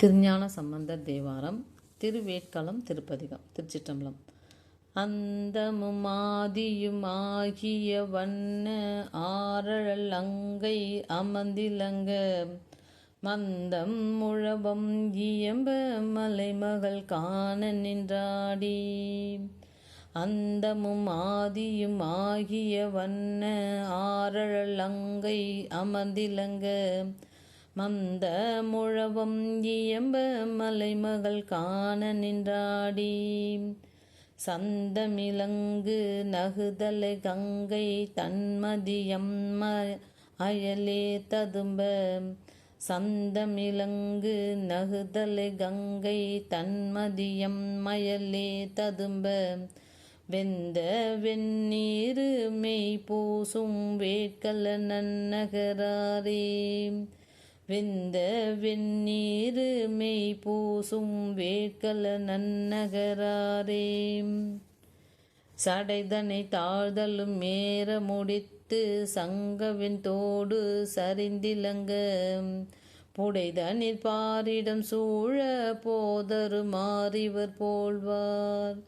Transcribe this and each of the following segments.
திருஞான சம்பந்தர் தேவாரம் திருவேட்களம் திருப்பதிகம் திருச்சிற்றம்பலம். அந்தமும் ஆதியும் ஆகிய வண்ண ஆரழல் அங்கை அமர்ந்திலங்க. மந்தம் முழவம் இயம்ப மலைமகள் காண நின்றாடி. அந்தமும் ஆதியும் ஆகிய வண்ண ஆரழல் அங்கை அமர்ந்திலங்க. மந்த முழவம் இயம்ப மலைமகள் காண நின்றாடி. சந்தமிலங்கு நகுதலை கங்கை தன்மதியம் அயலே ததும்ப. சந்தமிலங்கு நகுதலை கங்கை தன்மதியம் மயலே ததும்ப. வெந்த வெந்நீரு மெய் பூசும் வேட்கல நன்னகராரே. வெந்த வெந்நீரு மெய் பூசும் வேட்கல நன்னகராரே. சடைதனை தாழ்தலும் மேற முடித்து சங்கவின் தோடு சரிந்திலங்க. புடைதனில் பாரிடம் சூழ போதரு மாறிவர் போல்வார்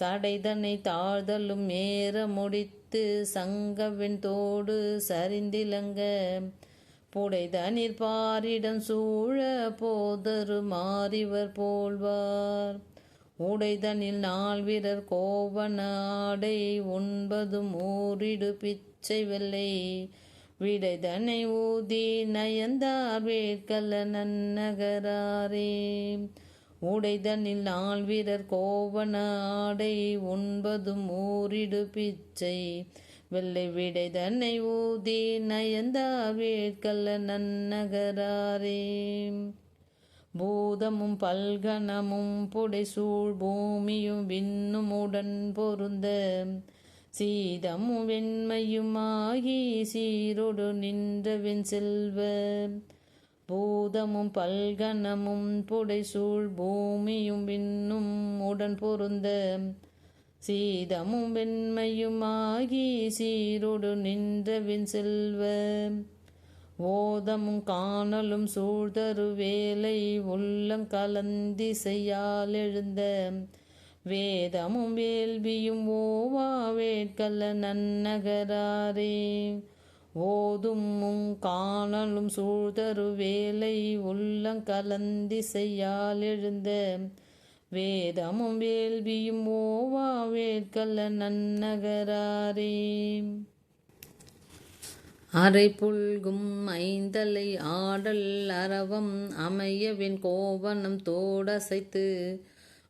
சடைதனை தாழ்தலும் மேற முடித்து சங்கவின் தோடு சரிந்திலங்க. புடைதனிற் பாரிடம் சூழ போதரு மாறிவர் போல்வார். உடைதனில் நாள் வீரர் கோவன ஆடை உண்பதும் ஊரிடு பிச்சை வெள்ளை. விடைதனை ஊதி நயந்தார் வேட்கல நன்னகராரே. உடைதனில் நாள் வீரர் கோவன ஆடை உண்பதும் ஊரிடு பிச்சை. வெள்ளை விடை தன்னை ஊதி நயந்தார் நன்னகராரே. பூதமும் பல்கணமும் புடைசூழ் பூமியும் விண்ணும் உடன் பொருந்த சீதமும் வெண்மையுமாகி சீரொடு நின்றவின் செல்வ. பூதமும் பல்கணமும் புடைசூழ் பூமியும் விண்ணும் உடன் பொருந்த சீதமும் வெண்மையுமாகி சீரொடு நின்றவின் செல்வ. ஓதமும் காணலும் சூழ்தரு வேலை உள்ளம் கலந்தி செய்யால் எழுந்த. வேதமும் வேள்வியும் ஓவா வேட்கல்ல நன்னகராரே. ஓதும் காணலும் சூழ்தரு வேலை செய்யால் எழுந்த. வேதமும் வேள்வியும் ஓவா வேட்கல்ல நன்னகராரே. அரை புல்கும் ஐந்தலை ஆடல் அரவம் அமையவின் கோவனம் தோடசைத்து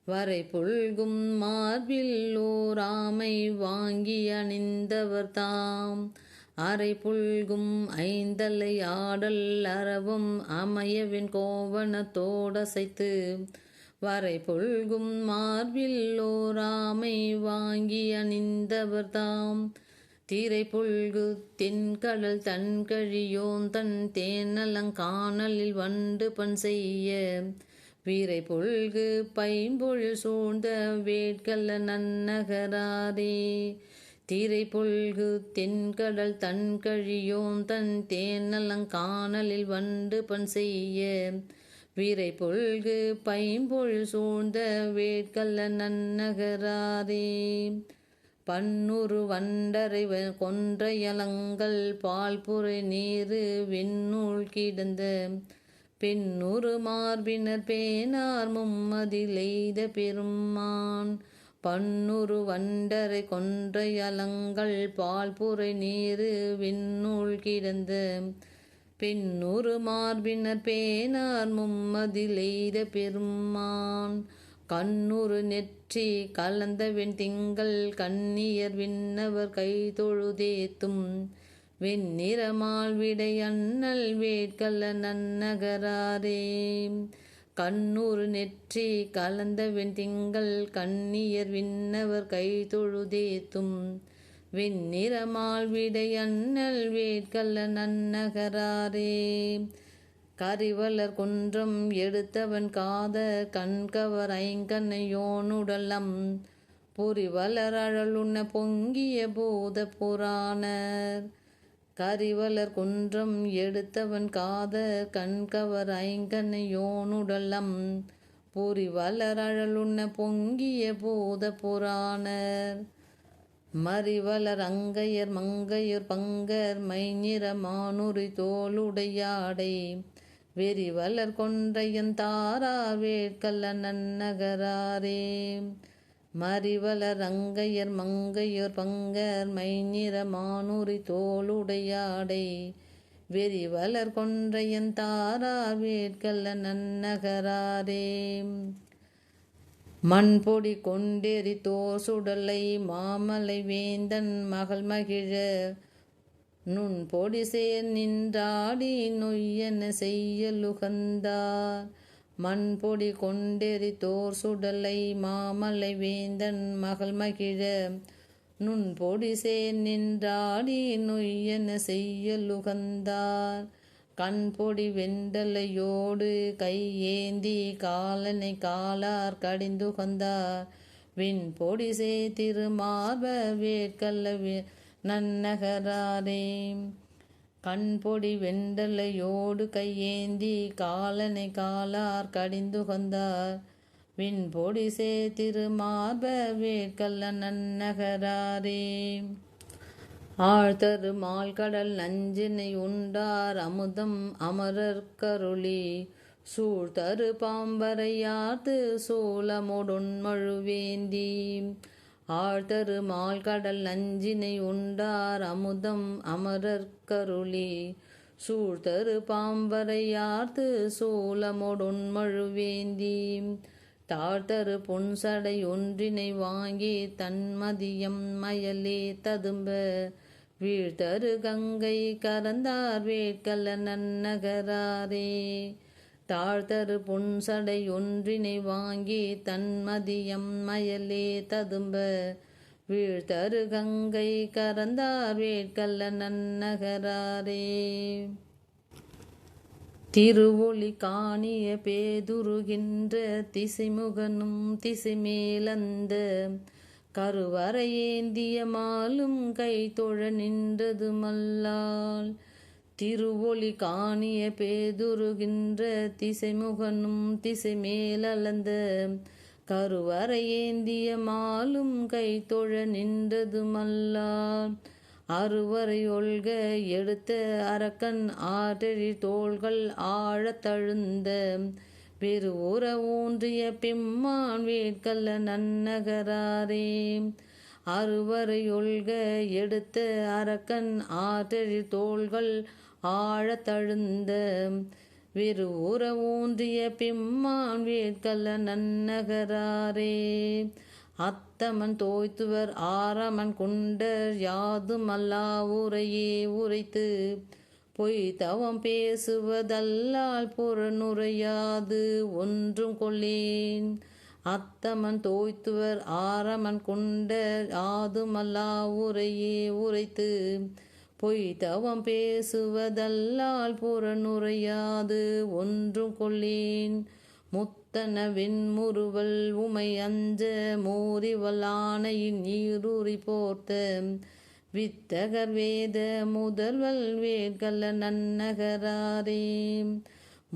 வரை புல்கும் மார்பில் ஓராமை வாங்கி அணிந்தவர் தாம். அரை புல்கும் ஐந்தலை ஆடல் அரவும் அமையவின் கோவனத்தோடசைத்து வரை புல்கும் மார்பில் ஓராமை வாங்கி அணிந்தவர் தாம் தீரை புல்கு தென்கடல் தன் கழியோன் தன் தேனலங்கானலில் வண்டு பண் செய்ய. வீரை புல்கு பைம்பொழில் சூழ்ந்த வேட்கல்ல நன்னகராரே தீரை புல்கு தென்கடல் தன் கழியோன் தன் தேனலங்கானலில் வண்டு பண் செய்ய. வீரை புல்கு பைம்பொழ் சூழ்ந்த வேட்கல்ல நன்னகராதே. பன்னுரு வண்டரை கொன்றையலங்கள் பால்புரை நீரு விண்ணூல் கிடந்த. பின்னுரு மார்பினர் பேனார் மும்மதிலெய்த பெருமான். பன்னுரு வண்டரை கொன்றையலங்கள் பால்புரை நீரு விண்ணூல் கிடந்த. பெண்ணுரு மார்பினர் பேனார் மும்மதிலெய்த பெருமான். கண்ணுறு நெற்றி கலந்த வெண் திங்கள் கண்ணியர் விண்ணவர் கைதொழுதேத்தும் வெண்ணிறமால் விடை அண்ணல் வேட்கல்ல நன்னகராரே. கண்ணூர் நெற்றி கலந்த வெண் திங்கள் கண்ணியர் விண்ணவர் கைதொழுதேத்தும் விண்ணிறமால் விடை அண்ணல் வேட்கல்ல நன்னகராரே. கரிவலர் குன்றம் எடுத்தவன் காத கண்கவர் ஐங்கண்ணையோனுடலம் புரிவலர் அழலுண்ண பொங்கிய பூத புராணர். கரிவலர் குன்றம் எடுத்தவன் காதர் கண்கவர் ஐங்கண்ணையோனுடலம் புரிவலர் அழலுண்ண பொங்கிய பூத புராணர். மறிவலர் அங்கையர் மங்கையர் பங்கர் மைநிற மானுரி தோளுடையாடை. வெறிவலர் கொன்றையன் தாரார் வேட்கல்ல நன்னகராரே. மறிவலர் அங்கையர் மங்கையர் பங்கர் மைநிற மானுரி தோளுடையாடை. வெறிவலர் கொன்றையன் தாரார் வேட்கல்ல நன்னகராரே. மண்பொடி கொண்டெறி தோர் சுடலை மாமலை வேந்தன் மகள் மகிழ. நுண் பொடி சேர் நின்றாடி நொய்யென செய்யலுகந்தார் மண்பொடி கொண்டெறி தோர் சுடலை மாமலை வேந்தன் மகள் மகிழ. நுண் பொடி சேர் நின்றாடி நொய்யென செய்யலுகந்தார் கண்பொடி வெண்டலையோடு கையேந்தி காலனை காலார் கடிந்து கொந்தார் விண்பொடி சே திருமார்ப வேட்கல்ல நன்னகராரே. கண்பொடி வெண்டலையோடு கையேந்தி காலனை காலார் கடிந்து கடிந்துகந்தார். விண்பொடி சே திருமார்ப வேட்கல்ல நன்னகராரே. ஆழ்தரு மால்கடல் நஞ்சினை உண்டார் அமுதம் அமரர் கருளி. சூழ்தரு பாம்பரையாத்து சோழமுடொன்மழுவேந்தி ஆழ்தரு மால்கடல் நஞ்சினை உண்டார் அமுதம் அமரர் கருளி. சூழ்தரு பாம்பரையார்த்து சோழமுடொன்மழுவேந்தி தாழ்த்தரு புன்சடை ஒன்றினை வாங்கி தன்மதியம் மயலே ததும்ப. வீழ்தரு கங்கை கரந்தார் வேட்கல்ல நன்னகராரே. தாழ்த்தரு புன்சடை ஒன்றினை வாங்கி தன்மதியம் மயலே ததும்ப. வீழ்தரு கங்கை கரந்தார் வேட்கல்ல நன்னகராரே. திருவொளி காணிய பேதுருகின்ற திசைமுகனும் திசைமேலந்த கருவறையேந்திய மாலும் கை தொழ நின்றது மல்லால். திருவொளி காணிய பேதுருகின்ற திசைமுகனும் திசைமேலந்த கருவறையேந்திய மாலும் கை தொழ நின்றது மல்லால். அறுவரை ஒழ்க எடுத்த அரக்கன் ஆற்றறி தோள்கள் ஆழத்தழுந்த தழுந்த பெரு உற ஊன்றிய பிம்மான் வேட்கல்ல நன்னகராரே. அறுவரை எடுத்த அரக்கன் ஆற்றழி தோள்கள் ஆழத்தழுந்த தழுந்த. வெறு உற ஊன்றிய பிம்மான் வேட்கல்ல நன்னகராரே. அத்தமன் தோய்த்துவர் ஆரமன் குண்டர் யாதுமல்லா உரையே உரைத்து. பொய் தவம் பேசுவதல்லால் புறநுரையாது ஒன்றும் கொள்ளேன். அத்தமன் தோய்த்துவர் ஆரமன் கொண்ட ஆதுமல்லா உரையே உரைத்து பொய் தவம் பேசுவதல்லால் புறனுரையாது ஒன்றும் கொள்ளேன். முத்தன வெண்முறுவல் உமை அஞ்ச மோரிவல் ஆணையின் நீரூறி போர்த்த வித்தகர் வேத முதல்வல் வேட்கல்ல நன்னகராரே.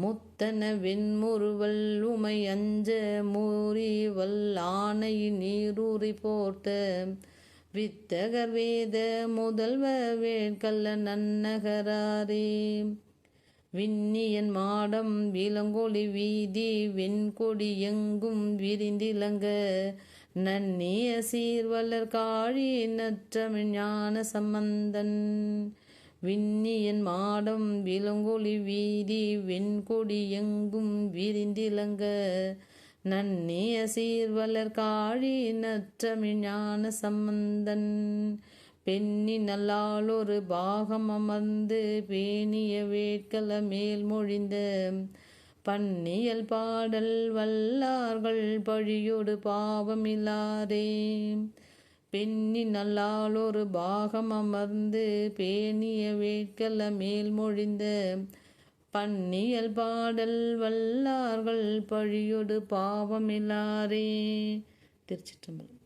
முத்தன வெண்முறுவல் உமை அஞ்ச மோரிவல் ஆணை நீரூறி போர்த்த. வித்தகர் வேத முதல்வ வேட்கல்ல நன்னகராரே. விண்ணியன் மாடம் விலங்கொளி வீதி வெண்கொடி எங்கும் விரிந்திலங்க. நன்னிய சீர்வலர் காழி நற்றமிழ் ஞான சம்பந்தன். விண்ணியன் மாடம் விலங்கொளி வீதி வெண்கொடி எங்கும் விரிந்திலங்க. நன்னிய சீர்வலர் காழி நற்றமிழ் ஞான சம்பந்தன். பெண்ணி நல்லாளொரு பாகம் அமர்ந்து பேணிய வேட்கல மேல் மொழிந்த பன்னியல் பாடல் வல்லார்கள் பழியொடு பாவமில்லாரே பெண்ணி ஒரு பாகம் அமர்ந்து பேணிய வேட்கல மேல் மொழிந்த பன்னியல் பாடல் வல்லார்கள் பழியொடு பாவமில்லாரே திருச்சிற்றம்பலம்.